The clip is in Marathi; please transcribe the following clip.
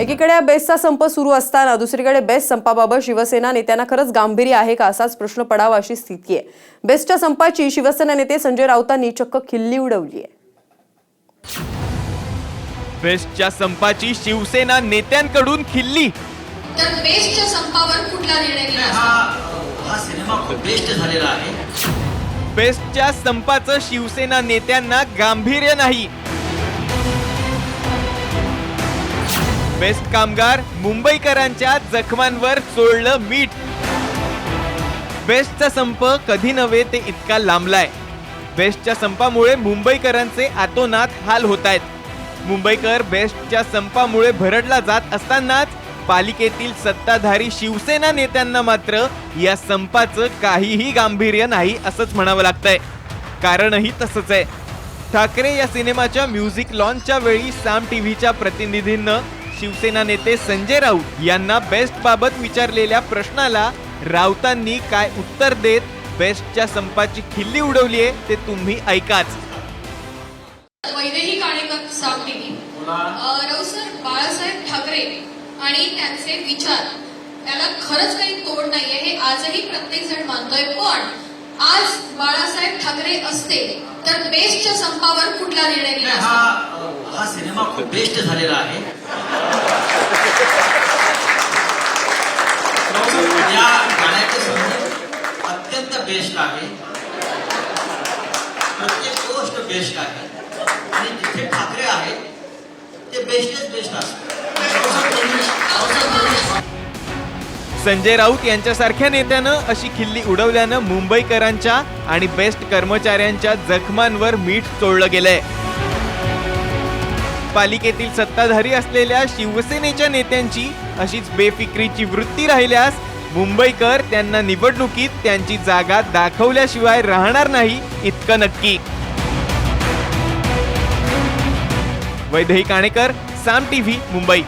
एकीकडे बेस्टचा संप सुरू असताना दुसरीकडे बेस्ट संपाबाबत शिवसेना नेत्यांना खरंच गांभीर्य आहे का असाच प्रश्न पडावा अशी स्थिती आहे. बेस्टच्या संपाची शिवसेना नेते संजय राऊतांनी चक्क खिल्ली उडवली आहे. बेस्टच्या संपाची शिवसेना नेत्यांकडून खिल्ली. तर बेस्टच्या संपावर कुठला निर्णय घेतला हा हा सिनेमा खूप बेस्ट झालेला आहे. बेस्टच्या संपाचं शिवसेना नेत्यांना गांभीर्य नाही. बेस्ट कामगार मुंबईकरांच्या जखमांवर चोळलं मीठ. बेस्टचा संप कधी नव्हे ते इतका लांबलाय. बेस्टच्या संपामुळे मुंबईकरांचे आतोनात हाल होत आहेत मुंबईकर बेस्टच्या संपामुळे भरडला जात असतानाच पालिकेतील सत्ताधारी शिवसेना नेत्यांना मात्र या संपाचं काहीही गांभीर्य नाही असंच म्हणावं लागतंय. कारणही तसंच आहे. ठाकरे या सिनेमाच्या म्युझिक लॉन्चच्या वेळी साम टीव्हीच्या प्रतिनिधींनं शिवसेना नेते संजय राऊत यांना बेस्ट बाबत विचारलेल्या प्रश्नाला राऊतांनी काय उत्तर देत बेस्टच्या संपाची खिल्ली उडवली आहे ते तुम्ही ऐकाच. वैदेही काणेकर साम टीव्ही. राव सर बाळासाहेब ठाकरे आणि त्यांचे विचार त्याला खरंच काही तोड नाहीये हे आजही प्रत्येक जण मानतोय. पण आज बाळासाहेब ठाकरे असते तर बेस्टच्या संपावर कुठला निर्णय हा? हा सिनेमा खूप बेस्ट झालेला आहे. संगीत अत्यंत बेस्ट आहे. प्रत्येक गोष्ट बेस्ट आहे. आणि जिथे ठाकरे आहेत ते बेस्टच बेस्ट असतात. संजय राऊत यांच्यासारख्या नेत्यानं अशी खिल्ली उडवल्यानं मुंबईकरांच्या आणि बेस्ट कर्मचाऱ्यांच्या जखमांवर मीठ चोळलं गेलंय. पालिकेतील सत्ताधारी असलेल्या शिवसेनेच्या नेत्यांची अशीच बेफिक्रीची वृत्ती राहिल्यास मुंबईकर त्यांना निवडणुकीत त्यांची जागा दाखवल्याशिवाय राहणार नाही इतकं नक्की. वैदेही काणेकर साम टीव्ही मुंबई.